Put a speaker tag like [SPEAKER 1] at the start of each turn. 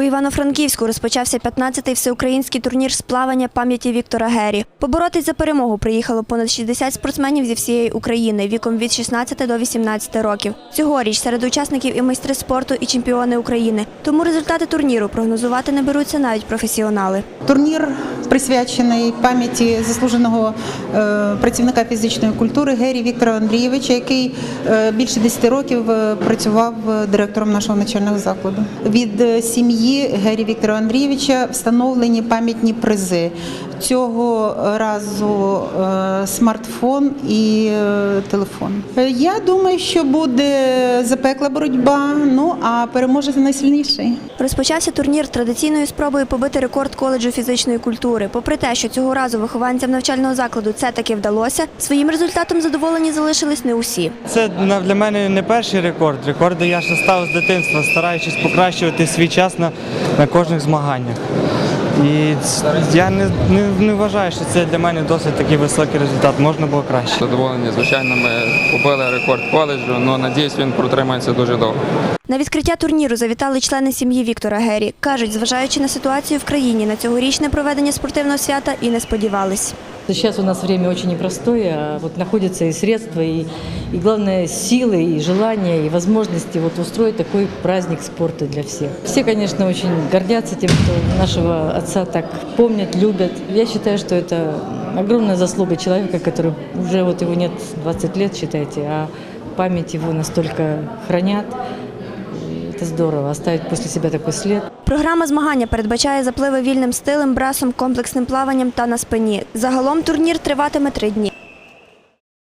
[SPEAKER 1] У Івано-Франківську розпочався 15-й всеукраїнський турнір з плавання пам'яті Віктора Гері. Поборотись за перемогу приїхало понад 60 спортсменів зі всієї України віком від 16 до 18 років. Цьогоріч серед учасників і майстри спорту, і чемпіони України. Тому результати турніру прогнозувати не беруться навіть професіонали.
[SPEAKER 2] Турнір присвячений пам'яті заслуженого е, працівника фізичної культури Гері Віктора Андрійовича, який е, більше 10 років е, працював директором нашого навчального закладу. Від е, сім'ї Гері Віктора Андрійовича встановлені пам'ятні призи. Цього разу е, смартфон і е, телефон. Е, Я думаю, що буде запекла боротьба. Ну а переможе найсильніший.
[SPEAKER 1] Розпочався турнір традиційною спробою побити рекорд коледжу фізичної культури. Попри те, що цього разу вихованцям навчального закладу це таки вдалося, своїм результатом задоволені залишились не усі.
[SPEAKER 3] Це на- для мене не перший рекорд. Рекорди я ще став з дитинства, стараючись покращувати свій час на, на кожних змаганнях. І я не, не, не вважаю, що це для мене досить такий високий результат. Можна було краще.
[SPEAKER 4] Задоволені, звичайно, ми побили рекорд коледжу, але надіюсь, він протримається дуже довго.
[SPEAKER 1] На відкриття турніру завітали члени сім'ї Віктора Гері. Кажуть, зважаючи на ситуацію в країні, на цьогорічне проведення спортивного свята і не сподівались
[SPEAKER 5] Сейчас у нас время очень непростое, а вот находятся и средства, и, и главное, силы, и желания, и возможности вот устроить такой праздник спорта для всех. Все, конечно, очень гордятся тем, что нашего отца так помнят, любят. Я считаю, что это огромная заслуга человека, который уже вот его нет 20 лет, считайте, а память его настолько хранят. Это здорово, оставить после себя такой след.
[SPEAKER 1] Програма змагання передбачає запливи вільним стилем, брасом, комплексним плаванням та на спині. Загалом турнір триватиме три дні.